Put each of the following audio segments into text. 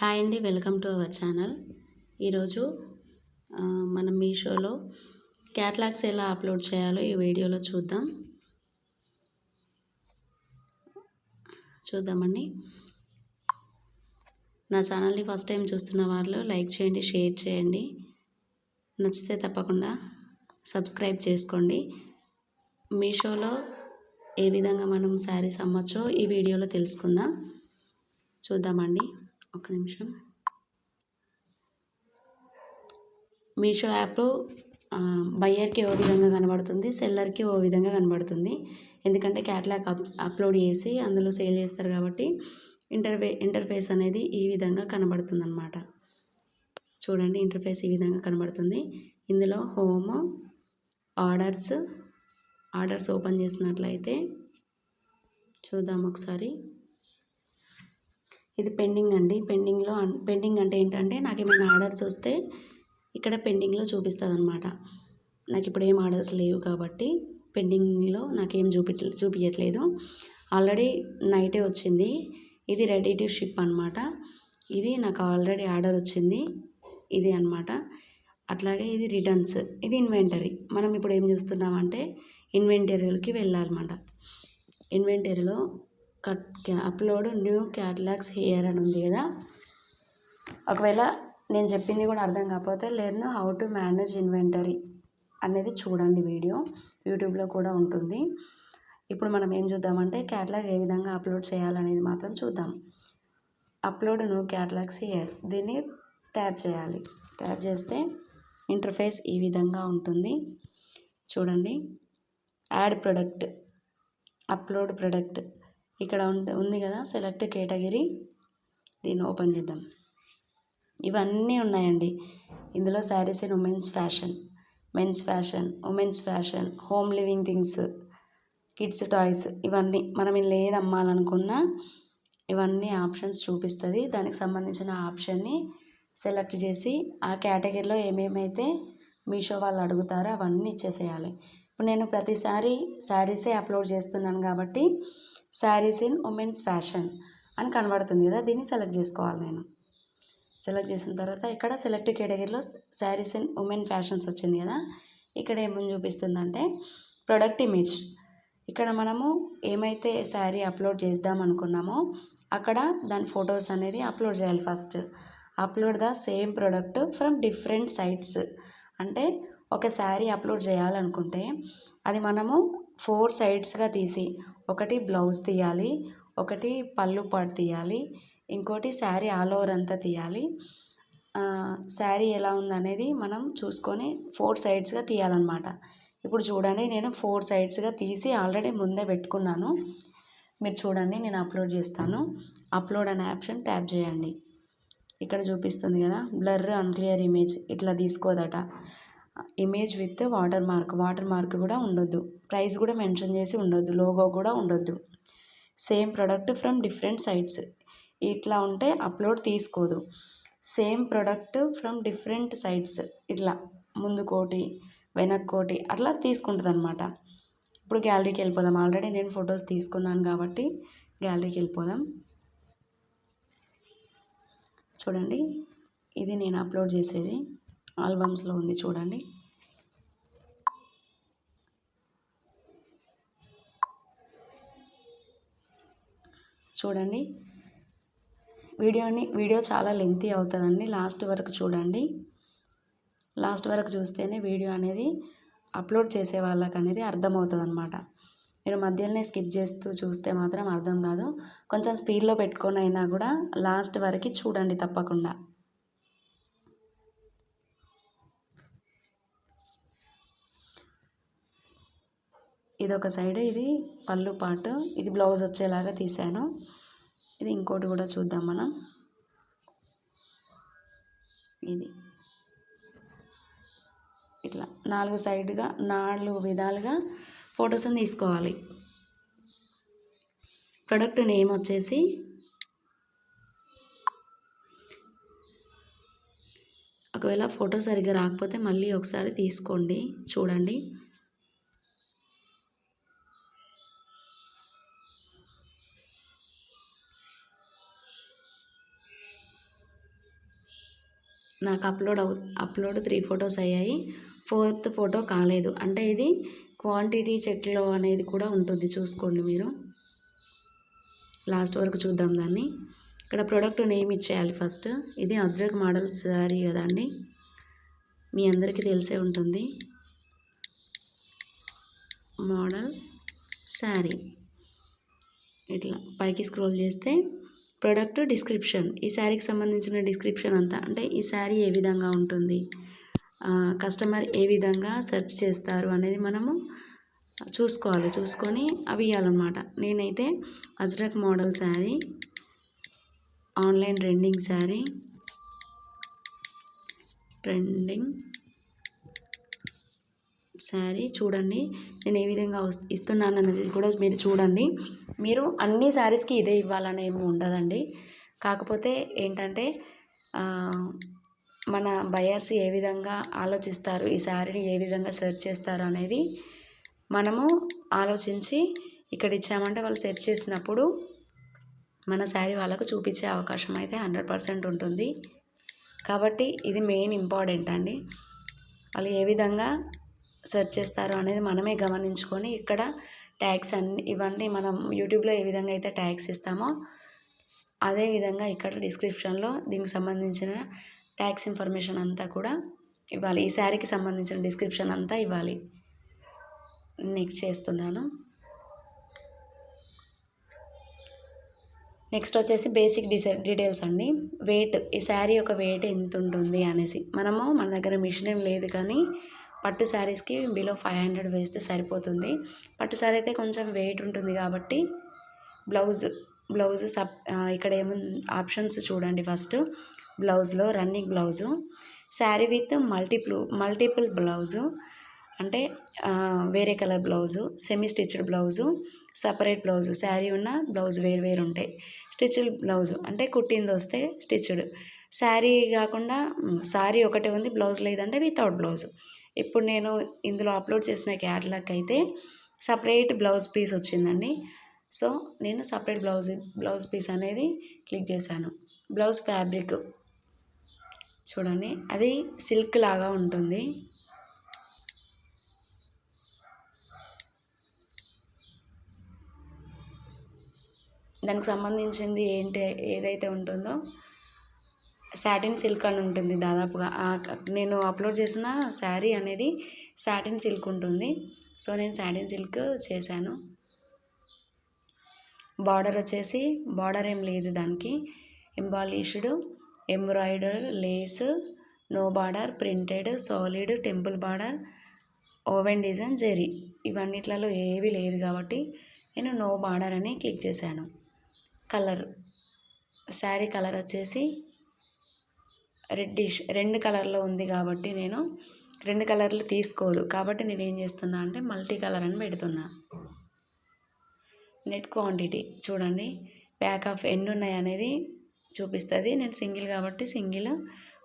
Hi అండి welcome to our channel. ఈరోజు మనం మీషోలో క్యాట్లాగ్స్ ఎలా అప్లోడ్ చేయాలో ఈ వీడియోలో చూద్దాం. చూద్దామండి. నా ఛానల్ని ఫస్ట్ టైం చూస్తున్న వాళ్ళు లైక్ చేయండి షేర్ చేయండి. నచ్చితే తప్పకుండా సబ్స్క్రైబ్ చేసుకోండి. మీషోలో ఏ విధంగా మనం శారీస్ అమ్మచ్చో ఈ వీడియోలో తెలుసుకుందాం. చూద్దామండి. ఒక నిమిషం. మీషో యాప్ బయ్యర్కి ఓ విధంగా కనబడుతుంది సెల్లర్కి ఓ విధంగా కనబడుతుంది. ఎందుకంటే క్యాట్లాగ్ అప్ అప్లోడ్ చేసి అందులో సేల్ చేస్తారు కాబట్టి ఇంటర్వే ఇంటర్ఫేస్ అనేది ఈ విధంగా కనబడుతుంది అనమాట చూడండి ఇంటర్ఫేస్ ఈ విధంగా కనబడుతుంది. ఇందులో హోమ్ ఆర్డర్స్ ఆర్డర్స్ ఓపెన్ చేసినట్లయితే చూద్దాం ఒకసారి. ఇది పెండింగ్ అండి. పెండింగ్లో పెండింగ్ అంటే ఏంటంటే నాకు ఏమైనా ఆర్డర్స్ వస్తే ఇక్కడ పెండింగ్లో చూపిస్తుంది అనమాట నాకు ఇప్పుడు ఏం ఆర్డర్స్ లేవు కాబట్టి పెండింగ్లో నాకేం చూపి చూపించట్లేదు ఆల్రెడీ నైటే వచ్చింది. ఇది రెడీ టు షిప్ అనమాట. ఇది నాకు ఆల్రెడీ ఆర్డర్ వచ్చింది. ఇది అనమాట. అట్లాగే ఇది రిటర్న్స్ ఇది ఇన్వెంటరీ. మనం ఇప్పుడు ఏం చూస్తున్నామంటే ఇన్వెంటరీలోకి వెళ్ళాలన్నమాట. ఇన్వెంటరీలో cut upload new catalogues here అని ఉంది కదా. ఒకవేళ నేను చెప్పింది కూడా అర్థం కాకపోతే learn how to manage inventory అనేది చూడండి వీడియో. యూట్యూబ్లో కూడా ఉంటుంది. ఇప్పుడు మనం ఏం చూద్దామంటే క్యాటలాగ్ ఏ విధంగా అప్లోడ్ చేయాలనేది మాత్రం చూద్దాం. అప్లోడ్ న్యూ క్యాటలాగ్స్ హియర్ దీన్ని ట్యాప్ చేయాలి. ట్యాప్ చేస్తే ఇంటర్ఫేస్ ఈ విధంగా ఉంటుంది. చూడండి. యాడ్ ప్రొడక్ట్ అప్లోడ్ ప్రొడక్ట్ ఇక్కడ ఉంది ఉంది కదా సెలెక్ట్ కేటగిరీ. దీన్ని ఓపెన్ చేద్దాం. ఇవన్నీ ఉన్నాయండి. ఇందులో saris in women's fashion. Men's fashion women's fashion home living things kids toys ఇవన్నీ. మనం ఇలా ఏది అమ్మాలనుకున్నా ఇవన్నీ ఆప్షన్స్ చూపిస్తుంది. దానికి సంబంధించిన ఆప్షన్ని సెలెక్ట్ చేసి ఆ కేటగిరీలో ఏమేమైతే మీషో వాళ్ళు అడుగుతారో అవన్నీ ఇచ్చేసేయాలి. ఇప్పుడు నేను ప్రతిసారి శారీసే అప్లోడ్ చేస్తున్నాను కాబట్టి శారీస్ ఇన్ ఉమెన్స్ ఫ్యాషన్ అని కనబడుతుంది కదా దీన్ని సెలెక్ట్ చేసుకోవాలి నేను. సెలెక్ట్ చేసిన తర్వాత ఇక్కడ సెలెక్ట్ కేటగిరీలో శారీస్ ఇన్ ఉమెన్ ఫ్యాషన్స్ వచ్చింది కదా ఇక్కడ ఏమని చూపిస్తుందంటే ప్రొడక్ట్ ఇమేజ్. ఇక్కడ మనము ఏమైతే శారీ అప్లోడ్ చేద్దాం అనుకున్నామో అక్కడ దాని ఫొటోస్ అనేది అప్లోడ్ చేయాలి first. Upload the same product from different sites. అంటే ఒక శారీ అప్లోడ్ చేయాలనుకుంటే అది మనము ఫోర్ సైడ్స్గా తీసి ఒకటి బ్లౌజ్ తీయాలి ఒకటి పళ్ళు పాటు తీయాలి ఇంకోటి శారీ ఆల్ ఓవర్ అంతా తీయాలి. శారీ ఎలా ఉందనేది మనం చూసుకొని ఫోర్ సైడ్స్గా తీయాలన్నమాట. ఇప్పుడు చూడండి నేను ఫోర్ సైడ్స్గా తీసి ఆల్రెడీ ముందే పెట్టుకున్నాను. మీరు చూడండి నేను అప్లోడ్ చేస్తాను. అప్లోడ్ అనే ఆప్షన్ ట్యాప్ చేయండి. ఇక్కడ చూపిస్తుంది కదా బ్లర్ అన్క్లియర్ ఇమేజ్ ఇట్లా తీసుకోదట. Image with watermark watermark కూడా ఉండొద్దు. ప్రైస్ కూడా మెన్షన్ చేసి ఉండొద్దు. లోగో కూడా ఉండొద్దు. Same product from different sites ఇట్లా ఉంటే అప్లోడ్ తీసుకోదు. Same product from different sites ఇట్లా ముందు కోటి వెనక్కోటి అట్లా తీసుకుంటుంది అనమాట ఇప్పుడు గ్యాలరీకి వెళ్ళిపోదాం. ఆల్రెడీ నేను ఫొటోస్ తీసుకున్నాను కాబట్టి గ్యాలరీకి వెళ్ళిపోదాం. చూడండి. ఇది నేను అప్లోడ్ చేసేది. ఆల్బమ్స్లో ఉంది చూడండి. చూడండి. వీడియోని వీడియో చాలా లెంతీ అవుతుందండి లాస్ట్ వరకు చూడండి. లాస్ట్ వరకు చూస్తేనే వీడియో అనేది అప్లోడ్ చేసే వాళ్ళకి అనేది అర్థమవుతుంది అనమాట మీరు మధ్యలోనే స్కిప్ చేస్తూ చూస్తే మాత్రం అర్థం కాదు. కొంచెం స్పీడ్లో పెట్టుకొని అయినా కూడా లాస్ట్ వరకు చూడండి తప్పకుండా. ఇది ఒక సైడ్ ఇది పళ్ళు పాటు. ఇది బ్లౌజ్ వచ్చేలాగా తీసాను ఇది ఇంకోటి కూడా చూద్దాం మనం. ఇది. ఇట్లా నాలుగు సైడ్గా నాలుగు విధాలుగా ఫొటోస్ని తీసుకోవాలి. ప్రొడక్ట్ నేమ్ వచ్చేసి ఒకవేళ ఫోటో సరిగ్గా రాకపోతే మళ్ళీ ఒకసారి తీసుకోండి చూడండి. నాకు అప్లోడ్ అవు అప్లోడ్ త్రీ ఫొటోస్ అయ్యాయి. ఫోర్త్ ఫోటో కాలేదు. అంటే ఇది క్వాంటిటీ చెక్లో అనేది కూడా ఉంటుంది. చూసుకోండి మీరు. లాస్ట్ వరకు చూద్దాం దాన్ని. ఇక్కడ ప్రోడక్ట్ నేమ్ ఇచ్చేయాలి ఫస్ట్ ఇది అజ్రక్ మోడల్ శారీ కదండి మీ అందరికీ తెలిసే ఉంటుంది. మోడల్ శారీ ఇట్లా పైకి స్క్రోల్ చేస్తే ప్రోడక్ట్ డిస్క్రిప్షన్. ఈ శారీకి సంబంధించిన డిస్క్రిప్షన్ అంతా అంటే ఈ శారీ ఏ విధంగా ఉంటుంది కస్టమర్ ఏ విధంగా సెర్చ్ చేస్తారు అనేది మనము చూసుకోవాలి. చూసుకొని అవి ఇవ్వాలన్నమాట నేనైతే ajrak model sari online trending sari trending sari చూడండి. నేను ఏ విధంగా ఇస్తున్నాను అనేది కూడా మీరు చూడండి. మీరు అన్ని శారీస్కి ఇదే ఇవ్వాలని ఏమి ఉండదండి. కాకపోతే ఏంటంటే మన బయర్స్ ఏ విధంగా ఆలోచిస్తారు ఈ శారీని ఏ విధంగా సెర్చ్ చేస్తారు అనేది మనము ఆలోచించి ఇక్కడ ఇచ్చామంటే వాళ్ళు సెర్చ్ చేసినప్పుడు మన శారీ వాళ్ళకు చూపించే అవకాశం అయితే హండ్రెడ్ పర్సెంట్ ఉంటుంది. కాబట్టి ఇది మెయిన్ ఇంపార్టెంట్ అండి. వాళ్ళు ఏ విధంగా సెర్చ్ చేస్తారు అనేది మనమే గమనించుకొని ఇక్కడ ట్యాగ్స్ అన్ని ఇవన్నీ మనం యూట్యూబ్లో ఏ విధంగా అయితే ట్యాగ్స్ ఇస్తామో అదే విధంగా ఇక్కడ డిస్క్రిప్షన్లో దీనికి సంబంధించిన ట్యాక్స్ ఇన్ఫర్మేషన్ అంతా కూడా ఇవ్వాలి. ఈ శారీకి సంబంధించిన డిస్క్రిప్షన్ అంతా ఇవ్వాలి. నెక్స్ట్ చేస్తున్నాను. నెక్స్ట్ వచ్చేసి బేసిక్ డిసై డీటెయిల్స్ అండి. వెయిట్ ఈ శారీ యొక్క వెయిట్ ఎంత ఉంటుంది అనేసి. మనము మన దగ్గర మిషన్ ఏం లేదు కానీ పట్టు శారీస్కి బిలో ఫైవ్ హండ్రెడ్ వేస్తే సరిపోతుంది. పట్టు శారీ అయితే కొంచెం వెయిట్ ఉంటుంది కాబట్టి బ్లౌజ్ బ్లౌజ్ సప్ ఇక్కడ ఏముంది ఆప్షన్స్ చూడండి ఫస్ట్ బ్లౌజ్లో running blouse sari with multiple multiple blouse అంటే వేరే colour blouse semi stitched blouse separate blouse sari ఉన్న బ్లౌజ్ వేరు వేరు ఉంటాయి. స్టిచ్డ్ బ్లౌజు అంటే కుట్టింది వస్తే స్టిచ్డ్. శారీ కాకుండా శారీ ఒకటే ఉంది బ్లౌజ్ లేదంటే వితౌట్ బ్లౌజు. ఇప్పుడు నేను ఇందులో అప్లోడ్ చేసిన క్యాటలాగ్ అయితే సపరేట్ బ్లౌజ్ పీస్ వచ్చిందండి. సో నేను సపరేట్ బ్లౌజ్ బ్లౌజ్ పీస్ అనేది క్లిక్ చేశాను. బ్లౌజ్ ఫ్యాబ్రిక్ చూడండి అది సిల్క్ లాగా ఉంటుంది. దానికి సంబంధించింది ఏంటి ఏదైతే ఉంటుందో శాటిన్ సిల్క్ అని ఉంటుంది దాదాపుగా. నేను అప్లోడ్ చేసిన శారీ అనేది శాటిన్ సిల్క్ ఉంటుంది. సో నేను శాటిన్ సిల్క్ చేశాను. బార్డర్ వచ్చేసి బార్డర్ ఏం లేదు దానికి. Embellished embroider lace no border printed solid temple border woven design zari ఇవన్నిట్లలో ఏవి లేదు కాబట్టి నేను నో బార్డర్ అని క్లిక్ చేశాను. కలర్. శారీ కలర్ వచ్చేసి రెడ్డిష్. రెండు కలర్లో ఉంది కాబట్టి నేను రెండు కలర్లు తీసుకోదు. కాబట్టి నేను ఏం చేస్తున్నా అంటే మల్టీ కలర్ అని పెడుతున్నా. నెట్ క్వాంటిటీ చూడండి. ప్యాక్ ఆఫ్ ఎన్ని ఉన్నాయి అనేది చూపిస్తుంది. నేను సింగిల్ కాబట్టి single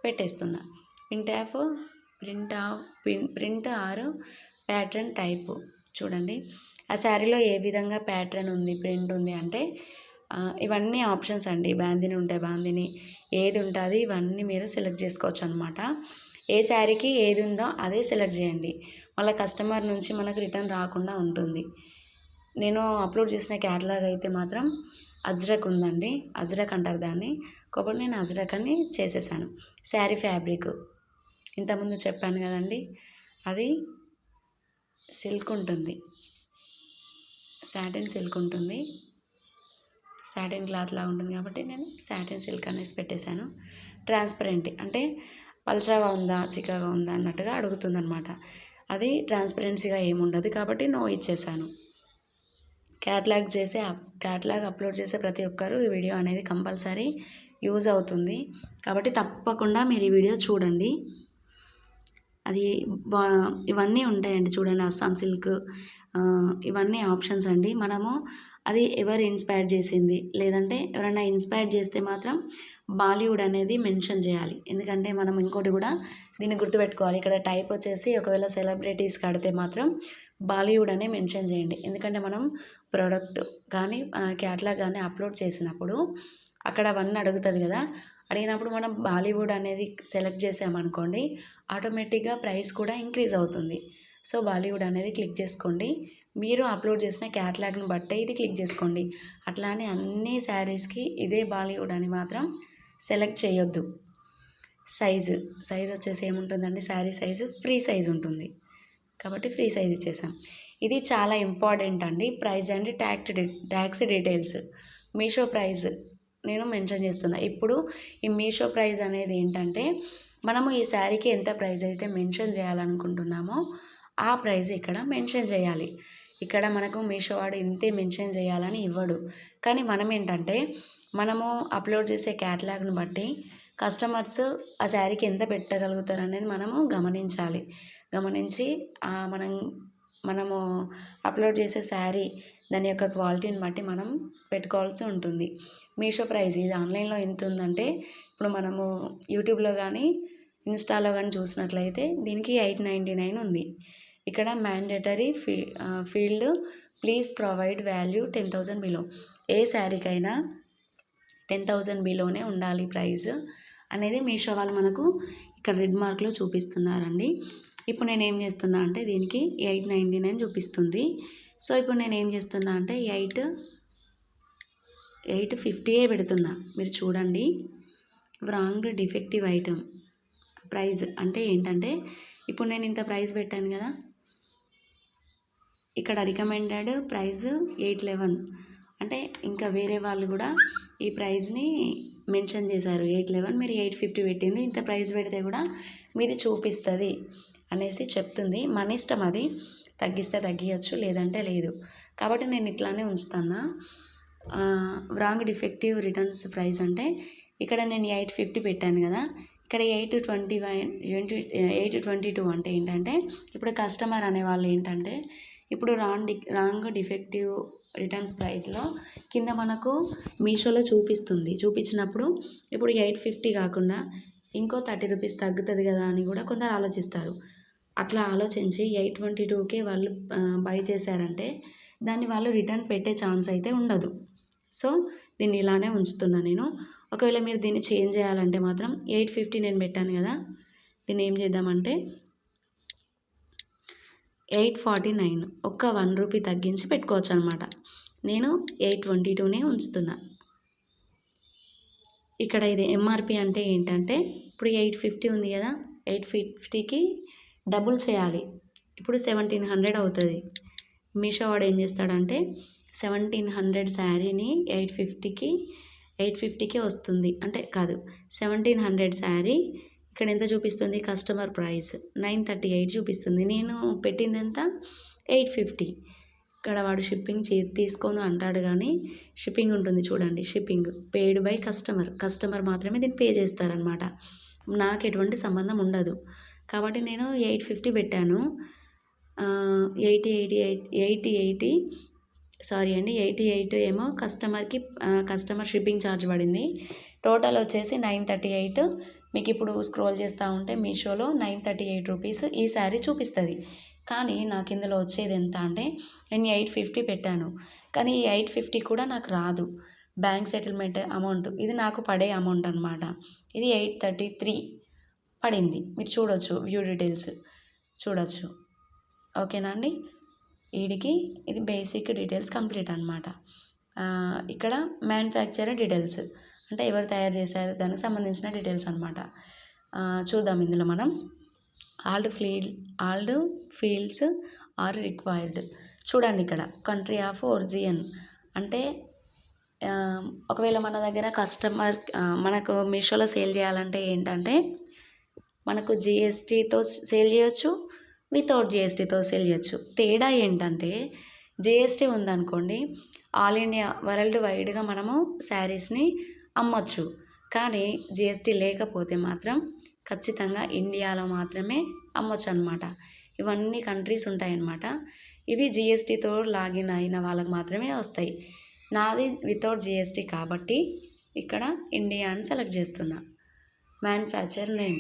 పెట్టేస్తున్నా. Print of print of print or pattern type చూడండి. ఆ శారీలో ఏ విధంగా ప్యాటర్న్ ఉంది ప్రింట్ ఉంది అంటే ఇవన్నీ ఆప్షన్స్ అండి. బాందిని ఉంటే బాందిని ఏది ఉంటుంది ఇవన్నీ మీరు సెలెక్ట్ చేసుకోవచ్చు అనమాట ఏ శారీకి ఏది ఉందో అదే సెలెక్ట్ చేయండి. మళ్ళీ కస్టమర్ నుంచి మనకు రిటర్న్ రాకుండా ఉంటుంది. నేను అప్లోడ్ చేసిన క్యాటలాగ్ అయితే మాత్రం అజ్రక్ ఉందండి. అజ్రక్ అంటారు దాన్ని. కాబట్టి నేను అజ్రక్ అని చేసేసాను. శారీ ఫ్యాబ్రిక్. ఇంతకుముందు చెప్పాను కదండి అది సిల్క్ ఉంటుంది. సాటిన్ సిల్క్ ఉంటుంది. సాటిన్ క్లాత్ లాగా ఉంటుంది కాబట్టి నేను సాటిన్ సిల్క్ అనేసి పెట్టేశాను. ట్రాన్స్పరెంట్ అంటే పల్చగా ఉందా చిక్కగా ఉందా అన్నట్టుగా అడుగుతుంది అనమాట అది ట్రాన్స్పరెన్సీగా ఏముండదు కాబట్టి నో ఇచ్చేసాను క్యాట్లాగ్ చేసే క్యాట్లాగ్ అప్లోడ్ చేసే ప్రతి ఒక్కరూ ఈ వీడియో అనేది కంపల్సరీ యూజ్ అవుతుంది. కాబట్టి తప్పకుండా మీరు ఈ వీడియో చూడండి. అది ఇవన్నీ ఉంటాయండి చూడండి అస్సాం సిల్క్ ఇవన్నీ ఆప్షన్స్ అండి. మనము అది ఎవరు ఇన్స్పైర్ చేసింది? లేదంటే ఎవరైనా ఇన్స్పైర్ చేస్తే మాత్రం బాలీవుడ్ అనేది మెన్షన్ చేయాలి. ఎందుకంటే మనం ఇంకోటి కూడా దీన్ని గుర్తుపెట్టుకోవాలి. ఇక్కడ టైప్ వచ్చేసి ఒకవేళ సెలబ్రిటీస్ కడితే మాత్రం బాలీవుడ్ అనే మెన్షన్ చేయండి. ఎందుకంటే మనం ప్రోడక్ట్ కానీ క్యాట్లాగ్ కానీ అప్లోడ్ చేసినప్పుడు అక్కడ అవన్నీ అడుగుతుంది కదా. అడిగినప్పుడు మనం బాలీవుడ్ అనేది సెలెక్ట్ చేసామనుకోండి ఆటోమేటిక్గా ప్రైస్ కూడా ఇంక్రీజ్ అవుతుంది. సో బాలీవుడ్ అనేది క్లిక్ చేసుకోండి. మీరు అప్లోడ్ చేసిన క్యాటలాగ్ని బట్టి ఇది క్లిక్ చేసుకోండి. అట్లానే అన్ని శారీస్కి ఇదే బాలీవుడ్ అని మాత్రం సెలెక్ట్ చేయొద్దు. సైజు సైజ్ వచ్చేసి ఏముంటుందండి? శారీ సైజు ఫ్రీ సైజ్ ఉంటుంది. కాబట్టి ఫ్రీ సైజ్ ఇచ్చేసాం. ఇది చాలా ఇంపార్టెంట్ అండి. Price and tax tax details Meesho price నేను మెన్షన్ చేస్తున్నా. ఇప్పుడు ఈ మీషో ప్రైస్ అనేది ఏంటంటే మనము ఈ శారీకి ఎంత ప్రైస్ అయితే మెన్షన్ చేయాలనుకుంటున్నామో ఆ ప్రైస్ ఇక్కడ మెన్షన్ చేయాలి. ఇక్కడ మనకు మీషో వాడు ఇంతే మెన్షన్ చేయాలని ఇవ్వడు. కానీ మనం ఏంటంటే మనము అప్లోడ్ చేసే క్యాటలాగ్ని బట్టి కస్టమర్స్ ఆ శారీకి ఎంత పెట్టగలుగుతారు అనేది మనము గమనించాలి. గమనించి మనం మనము అప్లోడ్ చేసే శారీ దాని యొక్క క్వాలిటీని బట్టి మనం పెట్టుకోవాల్సి ఉంటుంది. మీషో ప్రైస్ ఇది ఆన్లైన్లో ఎంత ఉందంటే ఇప్పుడు మనము యూట్యూబ్లో కానీ ఇన్స్టాలో కానీ చూసినట్లయితే దీనికి ఎయిట్ నైంటీ నైన్ ఉంది. ఇక్కడ mandatory fee field please provide value ten thousand below ఏ శారీకైనా టెన్ థౌజండ్ బిలోనే ఉండాలి ప్రైస్ అనేది మీషో వాళ్ళు మనకు ఇక్కడ రెడ్ మార్క్లో చూపిస్తున్నారండి. ఇప్పుడు నేను ఏం చేస్తున్నా అంటే దీనికి ఎయిట్ నైంటీ నైన్ చూపిస్తుంది. సో ఇప్పుడు నేను ఏం చేస్తున్నా అంటే ఎయిట్ ఎయిట్ ఫిఫ్టీయే పెడుతున్నా. మీరు చూడండి. రాంగ్ డిఫెక్టివ్ ఐటమ్ ప్రైస్ అంటే ఏంటంటే ఇప్పుడు నేను ఇంత ప్రైస్ పెట్టాను కదా ఇక్కడ రికమెండెడ్ ప్రైస్ ఎయిట్ లెవెన్ అంటే ఇంకా వేరే వాళ్ళు కూడా ఈ ప్రైస్ని మెన్షన్ చేశారు. ఎయిట్ లెవెన్ మీరు ఎయిట్ ఫిఫ్టీ పెట్టిండ్రు. ఇంత ప్రైస్ పెడితే కూడా మీది చూపిస్తుంది అనేసి చెప్తుంది. మన ఇష్టం అది. తగ్గిస్తే తగ్గియచ్చు లేదంటే లేదు. కాబట్టి నేను ఇట్లానే ఉంచుతాను రాంగ్ డిఫెక్టివ్ రిటర్న్స్ ప్రైస్ అంటే ఇక్కడ నేను ఎయిట్ ఫిఫ్టీ పెట్టాను కదా. ఇక్కడ eight twenty one twenty eight twenty two అంటే ఏంటంటే ఇప్పుడు కస్టమర్ అనే వాళ్ళు ఏంటంటే ఇప్పుడు wrong D wrong defective returns ప్రైస్లో కింద మనకు మీషోలో చూపిస్తుంది. చూపించినప్పుడు ఇప్పుడు ఎయిట్ ఫిఫ్టీ కాకుండా ఇంకో థర్టీ రూపీస్ తగ్గుతుంది కదా అని కూడా కొందరు ఆలోచిస్తారు. అట్లా ఆలోచించి ఎయిట్ ట్వంటీ టూకే వాళ్ళు బై చేశారంటే దాన్ని వాళ్ళు రిటర్న్ పెట్టే ఛాన్స్ అయితే ఉండదు. సో దీన్ని ఇలానే ఉంచుతున్నా నేను. ఒకవేళ మీరు దీన్ని చేంజ్ చేయాలంటే మాత్రం ఎయిట్ ఫిఫ్టీ నేను పెట్టాను కదా దీన్ని ఏం చేద్దామంటే ఎయిట్ ఫార్టీ నైన్. ఒక్క వన్ రూపీ తగ్గించి పెట్టుకోవచ్చు అనమాట నేను ఎయిట్ ట్వంటీ టూనే ఉంచుతున్నా. ఇక్కడ ఇది ఎంఆర్పి అంటే ఏంటంటే ఇప్పుడు ఎయిట్ ఫిఫ్టీ ఉంది కదా ఎయిట్ ఫిఫ్టీకి డబుల్ చేయాలి. ఇప్పుడు సెవెంటీన్ హండ్రెడ్ అవుతుంది. మీషో వాడు ఏం చేస్తాడంటే సెవెంటీన్ హండ్రెడ్ శారీని ఎయిట్ ఫిఫ్టీకి ఎయిట్ ఫిఫ్టీకే వస్తుంది. అంటే కాదు సెవెంటీన్ హండ్రెడ్ శారీ ఇక్కడ ఎంత చూపిస్తుంది? Customer price nine thirty eight చూపిస్తుంది. నేను పెట్టింది ఎంత ఎయిట్ ఫిఫ్టీ. ఇక్కడ వాడు షిప్పింగ్ చే తీసుకోను అంటాడు కానీ షిప్పింగ్ ఉంటుంది చూడండి shipping. Paid by customer. Customer మాత్రమే దీన్ని పే చేస్తారనమాట. నాకు ఎటువంటి సంబంధం ఉండదు. కాబట్టి నేను ఎయిట్ ఫిఫ్టీ పెట్టాను. Eighty eighty eight eighty eighty. Sorry అండి ఎయిటీ ఎయిట్ ఏమో కస్టమర్కి కస్టమర్ షిప్పింగ్ ఛార్జ్ పడింది. టోటల్ వచ్చేసి నైన్ థర్టీ ఎయిట్. మీకు ఇప్పుడు స్క్రోల్ చేస్తూ ఉంటే మీషోలో నైన్ థర్టీ ఎయిట్ రూపీస్ ఈ శారీ చూపిస్తుంది. కానీ నాకు ఇందులో వచ్చేది ఎంత అంటే నేను ఎయిట్ ఫిఫ్టీ పెట్టాను. కానీ ఈ ఎయిట్ ఫిఫ్టీ కూడా నాకు రాదు. బ్యాంక్ సెటిల్మెంట్ అమౌంట్ ఇది నాకు పడే అమౌంట్ అనమాట ఇది ఎయిట్ థర్టీ త్రీ పడింది. మీరు చూడొచ్చు వ్యూ డీటెయిల్స్. చూడొచ్చు. ఓకేనా అండి? వీడికి ఇది బేసిక్ డీటెయిల్స్ కంప్లీట్ అనమాట ఇక్కడ మ్యానుఫ్యాక్చరర్ డీటెయిల్స్. అంటే ఎవరు తయారు చేశారు? దానికి సంబంధించిన డీటెయిల్స్ అనమాట చూద్దాం ఇందులో మనం. All field all fields are required. చూడండి ఇక్కడ కంట్రీ ఆఫ్ ఒరిజియన్ అంటే ఒకవేళ మన దగ్గర కస్టమర్ మనకు మీషోలో సేల్ చేయాలంటే ఏంటంటే మనకు జిఎస్టీతో సేల్ చేయొచ్చు వితౌట్ జిఎస్టీతో సేల్ చేయొచ్చు. తేడా ఏంటంటే జిఎస్టీ ఉందనుకోండి ఆల్ ఇండియా వరల్డ్ వైడ్గా మనము శారీస్ని అమ్మచ్చు. కానీ జిఎస్టీ లేకపోతే మాత్రం ఖచ్చితంగా ఇండియాలో మాత్రమే అమ్మచ్చు అనమాట ఇవన్నీ కంట్రీస్ ఉంటాయన్నమాట ఇవి జిఎస్టీతో లాగిన్ అయిన వాళ్ళకి మాత్రమే వస్తాయి. నాది వితౌట్ జిఎస్టీ కాబట్టి ఇక్కడ ఇండియా అని సెలెక్ట్ చేస్తున్నా. Manufacture name.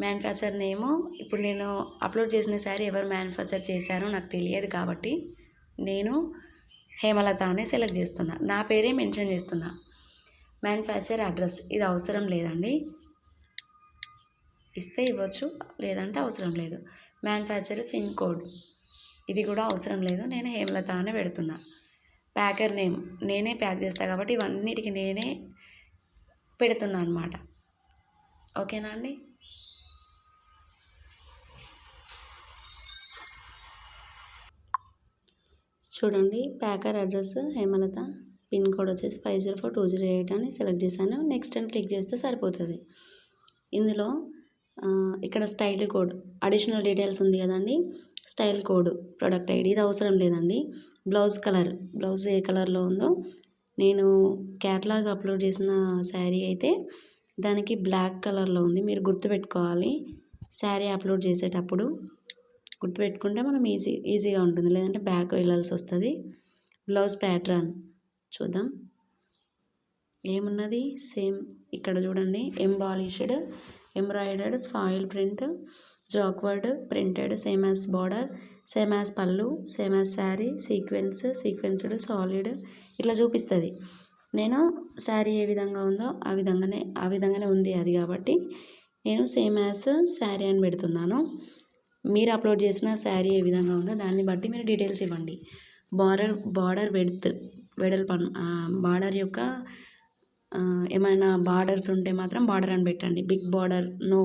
మ్యానుఫ్యాక్చర్ నేము ఇప్పుడు నేను అప్లోడ్ చేసిన శారీ ఎవరు మ్యానుఫ్యాక్చర్ చేశారో నాకు తెలియదు కాబట్టి నేను హేమలత అనే సెలెక్ట్ చేస్తున్నా. నా పేరే మెన్షన్ చేస్తున్నా. Manufacture address. ఇది అవసరం లేదండి. ఇస్తే ఇవ్వచ్చు. లేదంటే అవసరం లేదు. Manufacture pin code. ఇది కూడా అవసరం లేదు. నేను హేమలత అనే పెడుతున్నా. Packer name. నేనే ప్యాక్ చేస్తాను కాబట్టి ఇవన్నిటికి నేనే పెడుతున్నా అనమాట ఓకేనా అండి? చూడండి. Packer address Hemalatha. Pin code వచ్చేసి five zero four two zero eight అని సెలెక్ట్ చేశాను. నెక్స్ట్ అని క్లిక్ చేస్తే సరిపోతుంది. ఇందులో ఇక్కడ స్టైల్ కోడ్ అడిషనల్ డీటెయిల్స్ ఉంది కదండి. స్టైల్ కోడ్ ప్రొడక్ట్ ఐడి ఇది అవసరం లేదండి. బ్లౌజ్ కలర్ బ్లౌజ్ ఏ కలర్లో ఉందో నేను క్యాట్లాగ్ అప్లోడ్ చేసిన శారీ అయితే దానికి బ్లాక్ కలర్లో ఉంది. మీరు గుర్తుపెట్టుకోవాలి. శారీ అప్లోడ్ చేసేటప్పుడు గుర్తుపెట్టుకుంటే మనం ఈజీ ఈజీగా ఉంటుంది. లేదంటే బ్యాక్ వెళ్ళాల్సి వస్తుంది. బ్లౌజ్ ప్యాటర్న్ చూద్దాం. ఏమున్నది? సేమ్ ఇక్కడ చూడండి. Embellished embroidered foil print jacquard printed same as border same as pallu same as sari sequins sequinned solid ఇట్లా చూపిస్తుంది. నేను శారీ ఏ విధంగా ఉందో ఆ విధంగానే ఆ విధంగానే ఉంది అది కాబట్టి నేను సేమ్ యాజ్ శారీ అని పెడుతున్నాను. మీరు అప్లోడ్ చేసిన శారీ ఏ విధంగా ఉందో దాన్ని బట్టి మీరు డీటెయిల్స్ ఇవ్వండి. బార్డర్ బార్డర్ వెడ్త్ వెడల్పు బార్డర్ యొక్క ఏమైనా బార్డర్స్ ఉంటే మాత్రం బార్డర్ అని పెట్టండి. Big border no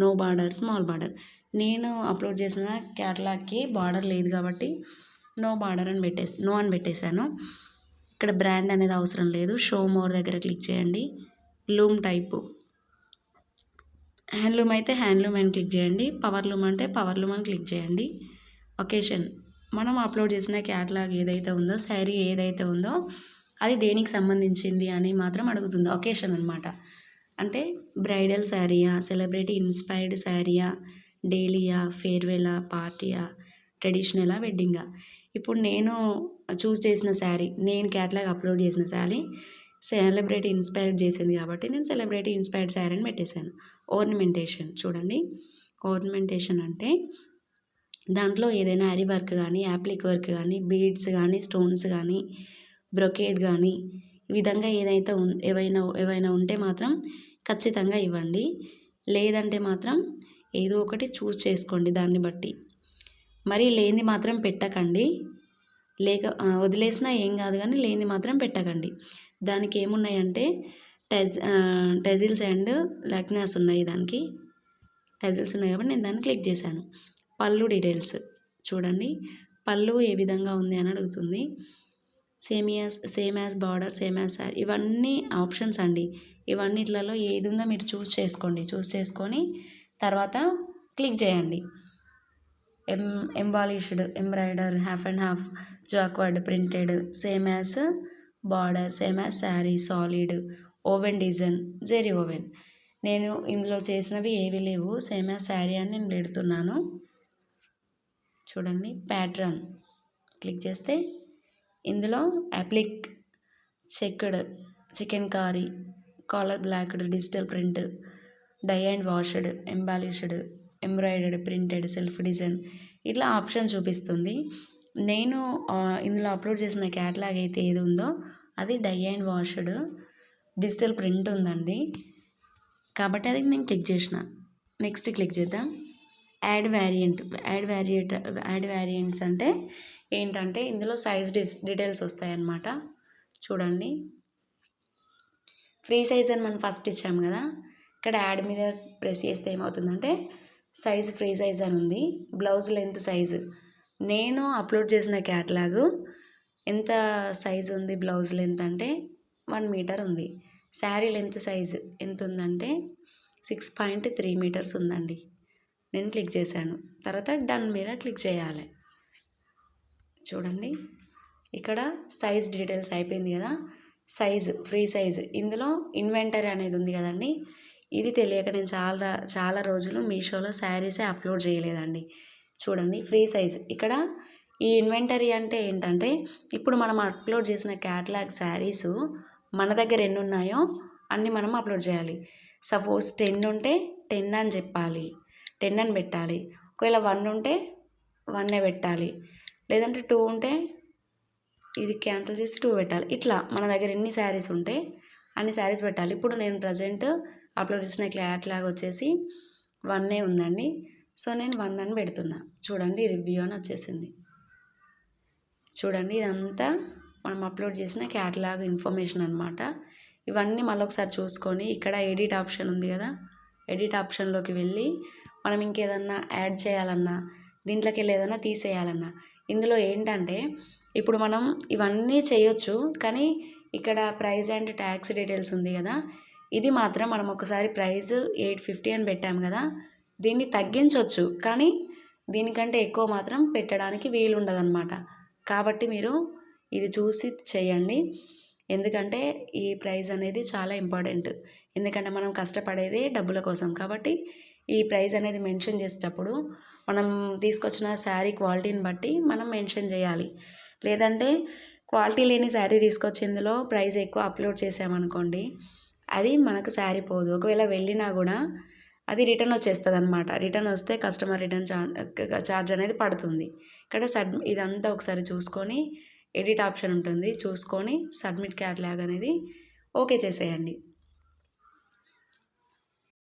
no border small border. నేను అప్లోడ్ చేసిన క్యాటలాగ్కి బార్డర్ లేదు కాబట్టి నో బార్డర్ అని పెట్టేసి నో అని పెట్టేశాను. ఇక్కడ బ్రాండ్ అనేది అవసరం లేదు. షో మోర్ దగ్గర క్లిక్ చేయండి. Loom type. హ్యాండ్లూమ్ అయితే హ్యాండ్లూమ్ అని క్లిక్ చేయండి. పవర్ లూమ్ అంటే పవర్ లూమ్ అని క్లిక్ చేయండి. ఒకేషన్. మనం అప్లోడ్ చేసిన క్యాటలాగ్ ఏదైతే ఉందో శారీ ఏదైతే ఉందో అది దేనికి సంబంధించింది అని మాత్రం అడుగుతుంది. ఒకేషన్ అనమాట అంటే బ్రైడల్ శారీయా సెలబ్రిటీ ఇన్స్పైర్డ్ శారీయా డైలీయా ఫేర్వెలా పార్టీయా ట్రెడిషనలా వెడ్డింగా ఇప్పుడు నేను చూస్ చేసిన శారీ నేను క్యాటలాగ్ అప్లోడ్ చేసిన శారీ సెలబ్రిటీ ఇన్స్పైర్డ్ చేసింది కాబట్టి నేను సెలబ్రిటీ ఇన్స్పైర్డ్ శారీ అని పెట్టేశాను. ఓర్నమెంటేషన్ చూడండి. ఓర్నమెంటేషన్ అంటే దాంట్లో ఏదైనా అరి వర్క్ కానీ యాప్లిక్ వర్క్ కానీ బీడ్స్ కానీ స్టోన్స్ కానీ బ్రొకేడ్ కానీ ఈ విధంగా ఏదైతే ఏవైనా ఏవైనా ఉంటే మాత్రం ఖచ్చితంగా ఇవ్వండి. లేదంటే మాత్రం ఏదో ఒకటి చూస్ చేసుకోండి దాన్ని బట్టి. మరి లేనిది మాత్రం పెట్టకండి. లేక వదిలేసినా ఏం కాదు కానీ లేనిది మాత్రం పెట్టకండి. దానికి ఏమున్నాయంటే టెజ్ టెజిల్స్ అండ్ లక్నాస్ ఉన్నాయి దానికి. టెజిల్స్ ఉన్నాయి కాబట్టి నేను దాన్ని క్లిక్ చేశాను. పళ్ళు డీటెయిల్స్ చూడండి. పళ్ళు ఏ విధంగా ఉంది అని అడుగుతుంది. Same as same as border same as sari ఇవన్నీ ఆప్షన్స్ అండి. ఇవన్నిట్లలో ఏది ఉందో మీరు చూస్ చేసుకోండి. చూస్ చేసుకొని తర్వాత క్లిక్ చేయండి. ఎం embellished embroider half and half jacquard printed same as border same as sari solid woven design zari woven నేను ఇందులో చేసినవి ఏవి లేవు. సేమ్ యాజ్ శారీ అని నేను పెడుతున్నాను. చూడండి ప్యాట్రన్ క్లిక్ చేస్తే ఇందులో applique checked chikankari colour blocked digital print dye and washed embellished embroidered printed self design ఇట్లా ఆప్షన్ చూపిస్తుంది. నేను ఇందులో అప్లోడ్ చేసిన క్యాటలాగ్ అయితే ఏది ఉందో అది dye and washed digital print ఉందండి. కాబట్టి అది నేను క్లిక్ చేసిన. నెక్స్ట్ క్లిక్ చేద్దాం. Add variant add variant add variants అంటే ఏంటంటే ఇందులో సైజ్ డీటెయిల్స్ వస్తాయన్నమాట. చూడండి. ఫ్రీ సైజ్ అని మనం ఫస్ట్ ఇచ్చాము కదా. ఇక్కడ యాడ్ మీద ప్రెస్ చేస్తే ఏమవుతుందంటే సైజ్ ఫ్రీ సైజ్ అని ఉంది. బ్లౌజ్ లెంత్ సైజు నేను అప్లోడ్ చేసిన క్యాటలాగు ఎంత సైజు ఉంది బ్లౌజ్ లెంత్ అంటే వన్ మీటర్ ఉంది. శారీ లెంత్ సైజు ఎంత ఉందంటే సిక్స్ పాయింట్ త్రీ మీటర్స్ ఉందండి. నేను క్లిక్ చేశాను. తర్వాత డన్ మీద క్లిక్ చేయాలి. చూడండి. ఇక్కడ సైజ్ డీటెయిల్స్ అయిపోయింది కదా. Size free size. ఇందులో ఇన్వెంటరీ అనేది ఉంది కదండి. ఇది తెలియక నేను చాలా చాలా రోజులు మీషోలో శారీసే అప్లోడ్ చేయలేదండి. చూడండి ఫ్రీ సైజ్. ఇక్కడ ఈ ఇన్వెంటరీ అంటే ఏంటంటే ఇప్పుడు మనం అప్లోడ్ చేసిన క్యాటలాగ్ శారీస్ మన దగ్గర ఎన్ని ఉన్నాయో అన్నీ మనం అప్లోడ్ చేయాలి. సపోజ్ టెన్ ఉంటే టెన్ అని చెప్పాలి. టెన్ అని పెట్టాలి. ఒకవేళ వన్ ఉంటే వన్నే పెట్టాలి. లేదంటే టూ ఉంటే ఇది క్యాన్సిల్ చేసి టూ పెట్టాలి. ఇట్లా మన దగ్గర ఎన్ని శారీస్ ఉంటే అన్ని శారీస్ పెట్టాలి. ఇప్పుడు నేను ప్రజెంట్ అప్లోడ్ చేసిన క్లాట్లాగ్ వచ్చేసి వన్నే ఉందండి. సో నేను వన్ అని పెడుతున్నా. చూడండి రివ్యూ అని వచ్చేసింది. చూడండి ఇదంతా మనం అప్లోడ్ చేసిన క్యాటలాగ్ ఇన్ఫర్మేషన్ అనమాట ఇవన్నీ మళ్ళీ ఒకసారి చూసుకొని ఇక్కడ ఎడిట్ ఆప్షన్ ఉంది కదా ఎడిట్ ఆప్షన్లోకి వెళ్ళి మనం ఇంకేదన్నా యాడ్ చేయాలన్నా దీంట్లోకి వెళ్ళి ఏదైనా తీసేయాలన్నా. ఇందులో ఏంటంటే ఇప్పుడు మనం ఇవన్నీ చేయొచ్చు కానీ ఇక్కడ ప్రైస్ అండ్ ట్యాక్స్ డీటెయిల్స్ ఉంది కదా. ఇది మాత్రం మనం ఒకసారి ప్రైస్ ఎయిట్ ఫిఫ్టీ అని పెట్టాము కదా. దీన్ని తగ్గించవచ్చు కానీ దీనికంటే ఎక్కువ మాత్రం పెట్టడానికి వీలు ఉండదన్నమాట కాబట్టి మీరు ఇది చూసి చేయండి. ఎందుకంటే ఈ ప్రైస్ అనేది చాలా ఇంపార్టెంట్. ఎందుకంటే మనం కష్టపడేది డబ్బుల కోసం. కాబట్టి ఈ ప్రైస్ అనేది మెన్షన్ చేసేటప్పుడు మనం తీసుకొచ్చిన శారీ క్వాలిటీని బట్టి మనం మెన్షన్ చేయాలి. లేదంటే క్వాలిటీ లేని శారీ తీసుకొచ్చి ఇందులో ప్రైస్ ఎక్కువ అప్లోడ్ చేసామనుకోండి అది మనకు శారీ పోదు. ఒకవేళ వెళ్ళినా కూడా అది రిటర్న్ వచ్చేస్తుంది అనమాట రిటర్న్ వస్తే కస్టమర్ రిటర్న్ ఛార్జ్ అనేది పడుతుంది. ఇక్కడ సబ్ ఇదంతా ఒకసారి చూసుకొని ఎడిట్ ఆప్షన్ ఉంటుంది. చూసుకొని సబ్మిట్ క్యాట్లాగ్ అనేది ఓకే చేసేయండి.